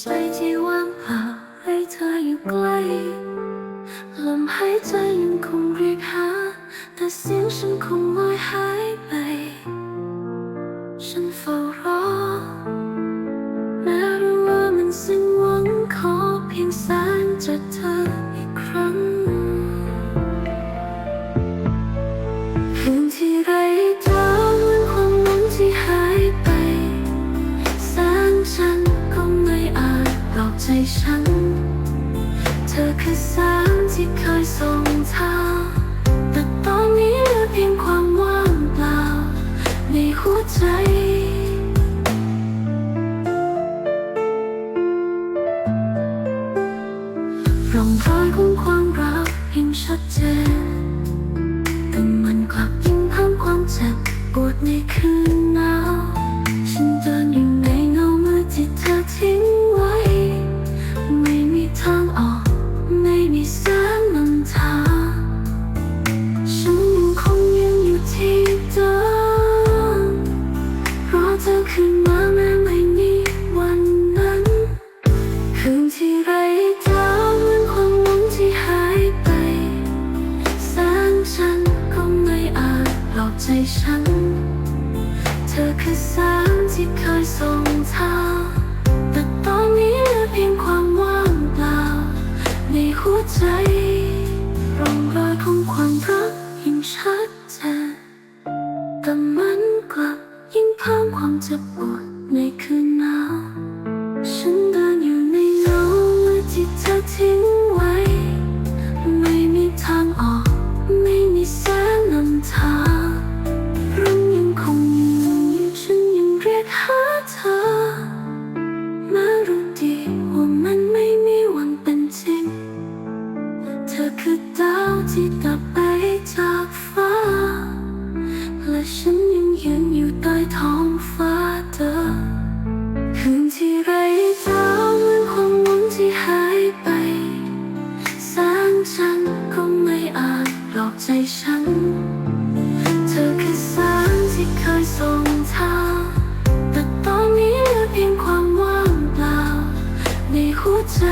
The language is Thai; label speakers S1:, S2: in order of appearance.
S1: ใจที่ว่างหาให้เธออยู่ใกล้ลมหายใจยังคงเรียกหา แต่เสียงฉันคงลอยหายไป ฉันเฝ้ารอแม้รู้ว่ามันสิ้นหวังขอเพียงแสงจากเธอ แสงที่เคยส่องทางแต่ตอนนี้เหลือเพียงความว่างเปล่า ในหัวใจร่องรอยของความรักยิ่งชัดเจน ใจฉัน เธอคือแสงที่เคยส่องทางแต่ตอนนี้เหลือเพียงความว่างเปล่า ในหัวใจร่องรอยของความรักยิ่งชัดเจนแต่มันกลับยิ่งเพิ่มความเจ็บปวดในคืน นคงไม่อาจหลอกใจฉัน เธอคือแสงที่เคยส่องทาแต่ตอนนี้เลือเความว่างเปล่าในหัวใจ